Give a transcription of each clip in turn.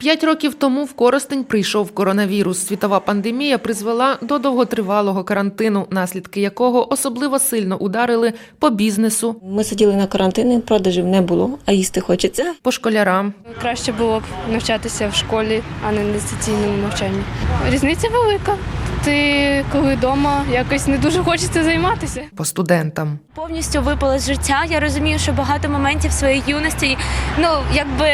П'ять років тому в Коростень прийшов коронавірус. Світова пандемія призвела до довготривалого карантину, наслідки якого особливо сильно ударили по бізнесу, Ми сиділи на карантині, продажів не було, а їсти хочеться. по школярам. Краще було б навчатися в школі, а не на дистанційному навчанні. Різниця велика. Ти коли вдома якось не дуже хочеться займатися. По студентам. повністю випала з життя. Я розумію, що багато моментів своєї юності, ну якби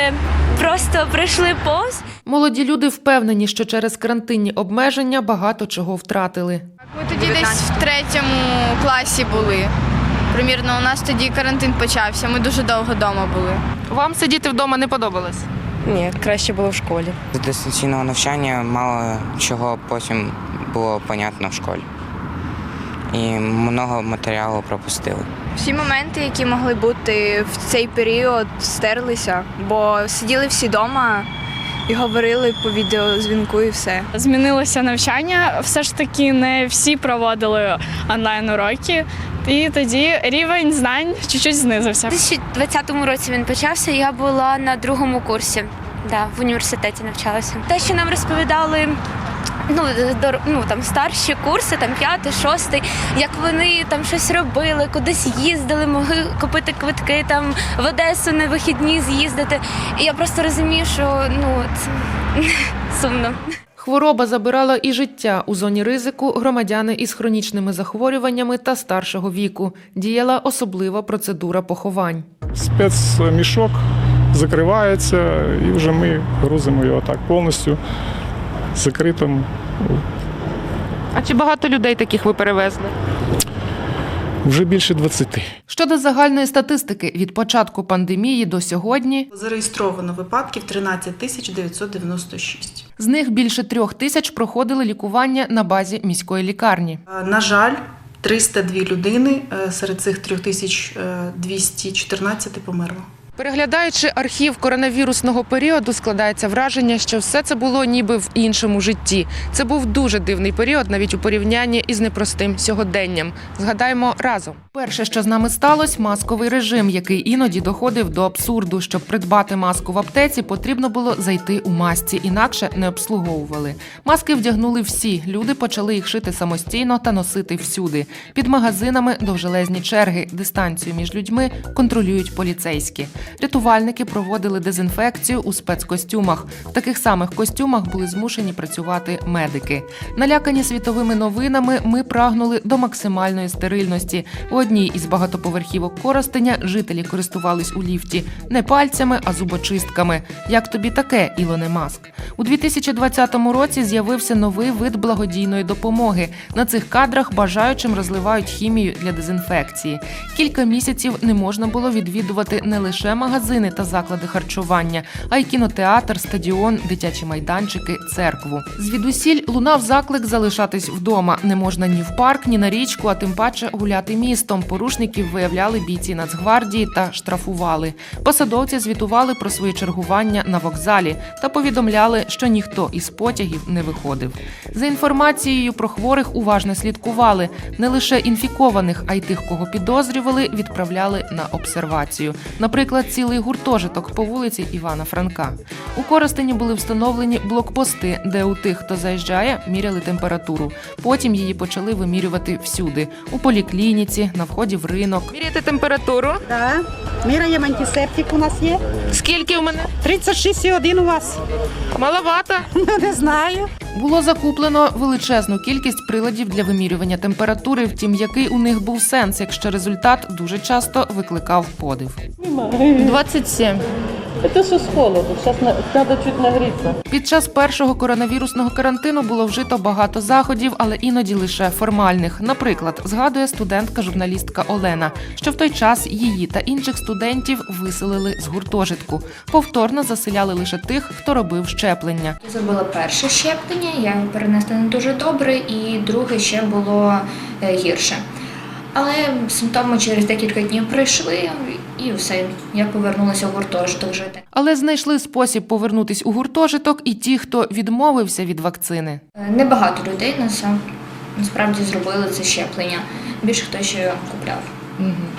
просто пройшли повз. Молоді люди впевнені, що через карантинні обмеження багато чого втратили. Ми тоді десь в третьому класі були. Примірно, у нас тоді карантин почався. Ми дуже довго вдома були. Вам сидіти вдома не подобалось? Ні, краще було в школі. З дистанційного навчання мало чого потім було понятно в школі. І много матеріалу пропустили. Всі моменти, які могли бути в цей період, стерлися, бо сиділи всі вдома і говорили по відеозвінку і все. Змінилося навчання. Все ж таки не всі проводили онлайн уроки. І тоді рівень знань чуть-чуть знизився. У 2020 році він почався. Я була на другому курсі. Да, в університеті навчалася. Те, що нам розповідали. Ну, дор- ну там старші курси, там п'ятий, шостий, як вони там щось робили, кудись їздили, могли купити квитки там в Одесу на вихідні з'їздити. І я просто розумію, що ну це сумно. Хвороба забирала і життя у зоні ризику громадяни із хронічними захворюваннями та старшого віку. Діяла особлива процедура поховань. спецмішок закривається, і вже ми грузимо його так повністю закритим. А чи багато людей таких ви перевезли? Вже більше 20. Щодо загальної статистики, від початку пандемії до сьогодні Зареєстровано випадків 13 тисяч 996. з них більше трьох тисяч проходили лікування на базі міської лікарні. Е, На жаль, 302 людини е, серед цих 3214 померло. Переглядаючи архів коронавірусного періоду, складається враження, що все це було ніби в іншому житті. Це був дуже дивний період, навіть у порівнянні із непростим сьогоденням. Згадаймо разом. Перше, що з нами сталося, масковий режим, який іноді доходив до абсурду. Щоб придбати маску в аптеці, потрібно було зайти у масці, інакше не обслуговували. Маски вдягнули всі. Люди почали їх шити самостійно та носити всюди. Під магазинами довжелезні черги. Дистанцію між людьми контролюють поліцейські. Рятувальники проводили дезінфекцію у спецкостюмах. В таких самих костюмах були змушені працювати медики. Налякані світовими новинами, ми прагнули до максимальної стерильності. У одній із багатоповерхівок Коростеня жителі користувались у ліфті не пальцями, а зубочистками. Як тобі таке, Ілоне Маск? У 2020 році з'явився новий вид благодійної допомоги. На цих кадрах бажаючим розливають хімію для дезінфекції. Кілька місяців не можна було відвідувати не лише магазини та заклади харчування, а й кінотеатр, стадіон, дитячі майданчики, церкву. Звідусіль лунав заклик залишатись вдома. Не можна ні в парк, ні на річку, а тим паче гуляти містом. Порушників виявляли бійці Нацгвардії та штрафували. Посадовці звітували про свої чергування на вокзалі та повідомляли, що ніхто із потягів не виходив. За інформацією про хворих уважно слідкували. Не лише інфікованих, а й тих, кого підозрювали, відправляли на обсервацію. Наприклад, цілий гуртожиток по вулиці Івана Франка. У Коростені були встановлені блокпости, де у тих, хто заїжджає, міряли температуру. Потім її почали вимірювати всюди: у поліклініці, на вході в ринок. Міряти температуру. Да. Міряємо антисептик у нас є. Скільки у мене? 36,1 у вас. Маловато. Не знаю. Було закуплено величезну кількість приладів для вимірювання температури, втім, який у них був сенс, якщо результат дуже часто викликав подив. 27. Это же с холоду, сейчас надо чуть нагреться. Під час першого коронавірусного карантину було вжито багато заходів, але іноді лише формальних. Наприклад, згадує студентка-журналістка Олена, що в той час її та інших студентів виселили з гуртожитку. Повторно заселяли лише тих, хто робив щеплення. Зробила перше щеплення, я його перенесла не дуже добре, і друге ще було е, гірше. Але симптоми через декілька днів пройшли, і все, я повернулася в гуртожиток жити. Але знайшли спосіб повернутись у гуртожиток і ті, хто відмовився від вакцини. Небагато людей насам- насправді зробили це щеплення. Більше хто ще купляв.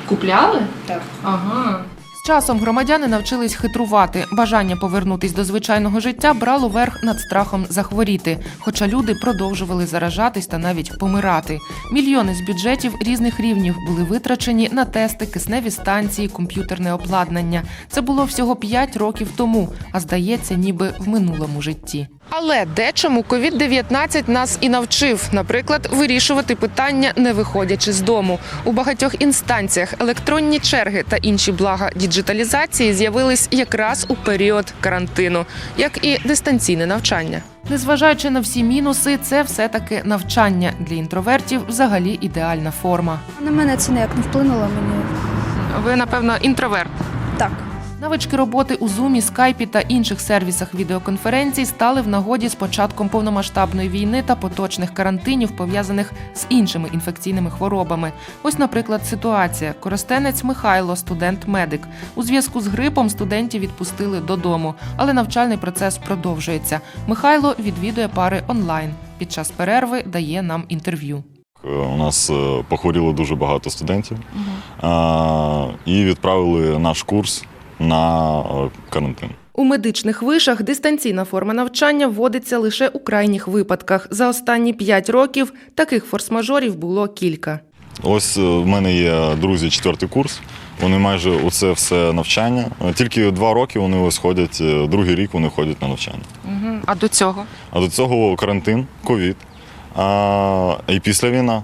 Купляли? Так. Ага. Часом громадяни навчились хитрувати. Бажання повернутись до звичайного життя брало верх над страхом захворіти. Хоча люди продовжували заражатись та навіть помирати. Мільйони з бюджетів різних рівнів були витрачені на тести, кисневі станції, комп'ютерне обладнання. Це було всього 5 років тому, а здається, ніби в минулому житті. Але дечому COVID-19 нас і навчив, наприклад, вирішувати питання, не виходячи з дому. У багатьох інстанціях електронні черги та інші блага діджиталізації з'явились якраз у період карантину, як і дистанційне навчання. Незважаючи на всі мінуси, це все-таки навчання для інтровертів взагалі ідеальна форма. На мене це ніяк не вплинуло мені. Ви, напевно, інтроверт. Так. Навички роботи у Zoom, скайпі та інших сервісах відеоконференцій стали в нагоді з початком повномасштабної війни та поточних карантинів, пов'язаних з іншими інфекційними хворобами. Ось, наприклад, ситуація: Коростенець Михайло, студент-медик. У зв'язку з грипом студентів відпустили додому, але навчальний процес продовжується. Михайло відвідує пари онлайн. Під час перерви дає нам інтерв'ю. У нас е, похворіло дуже багато студентів а, і відправили наш курс на е, карантин. У медичних вишах дистанційна форма навчання вводиться лише у крайніх випадках. За останні 5 років таких форс-мажорів було кілька. Ось е, в мене є друзі, четвертий курс. Вони майже оце все навчання. Е, Тільки два роки вони ось ходять, другий рік вони ходять на навчання. А до цього А до цього карантин, ковід. А, і після війна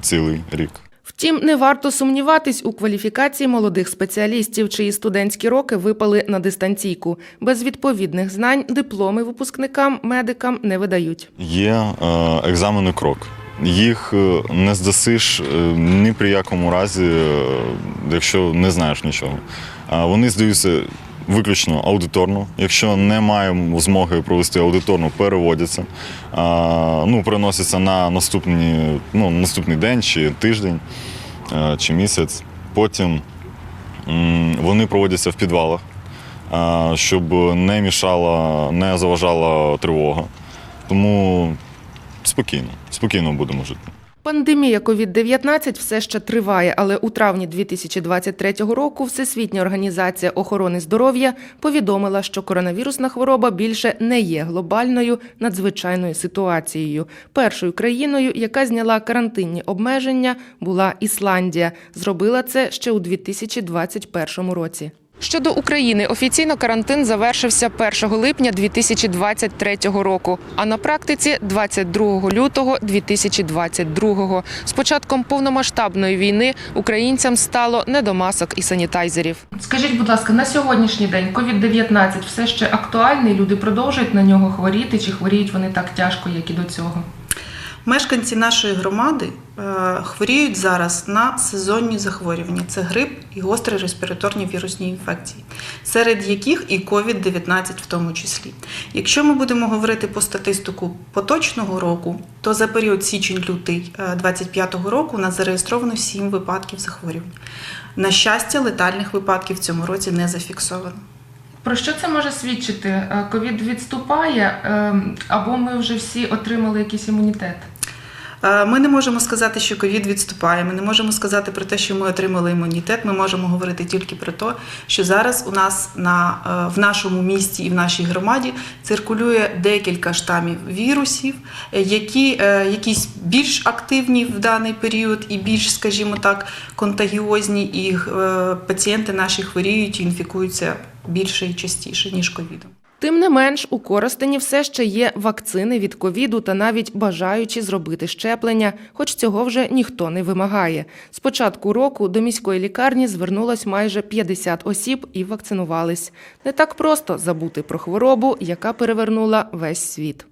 цілий рік. Втім, не варто сумніватись у кваліфікації молодих спеціалістів, чиї студентські роки випали на дистанційку. Без відповідних знань дипломи випускникам медикам не видають. Є е, екзамени крок. Їх е, не здасиш е, ні при якому разі, якщо не знаєш нічого. Вони здаються виключно аудиторно. Якщо не маємо змоги провести аудиторну, переводяться, ну, переносяться на наступні, ну, наступний день чи тиждень чи місяць. Потім вони проводяться в підвалах, щоб не мішала, не заважала тривога. Тому спокійно, спокійно будемо жити. Пандемія COVID-19 все ще триває, але у травні 2023 року Всесвітня організація охорони здоров'я повідомила, що коронавірусна хвороба більше не є глобальною надзвичайною ситуацією. Першою країною, яка зняла карантинні обмеження, була Ісландія. Зробила це ще у 2021 році. Щодо України, офіційно карантин завершився 1 липня 2023 року, а на практиці 22 лютого 2022. З початком повномасштабної війни українцям стало не до масок і санітайзерів. Скажіть, будь ласка, на сьогоднішній день COVID-19 все ще актуальний? Люди продовжують на нього хворіти, чи хворіють вони так тяжко, як і до цього? Мешканці нашої громади е, хворіють зараз на сезонні захворювання: це грип і гострі респіраторні вірусні інфекції, серед яких і COVID-19 в тому числі. Якщо ми будемо говорити по статистику поточного року, то за період січень-лютий 2025 року у нас зареєстровано 7 випадків захворювань. На щастя, летальних випадків в цьому році не зафіксовано. Про що це може свідчити? Е, Ковід відступає, ем, або ми вже всі отримали якийсь імунітет? Ми не можемо сказати, що ковід відступає. Ми не можемо сказати про те, що ми отримали імунітет. Ми можемо говорити тільки про те, що зараз у нас на е, в нашому місті і в нашій громаді циркулює декілька штамів вірусів, е, які е, якісь більш активні в даний період і більш, скажімо так, контагіозні, і пацієнти наші хворіють і інфікуються більше і частіше ніж ковідом. Тим не менш, у Коростені все ще є вакцини від ковіду та навіть бажаючі зробити щеплення, хоч цього вже ніхто не вимагає. З початку року до міської лікарні звернулось майже 50 осіб і вакцинувались. Не так просто забути про хворобу, яка перевернула весь світ.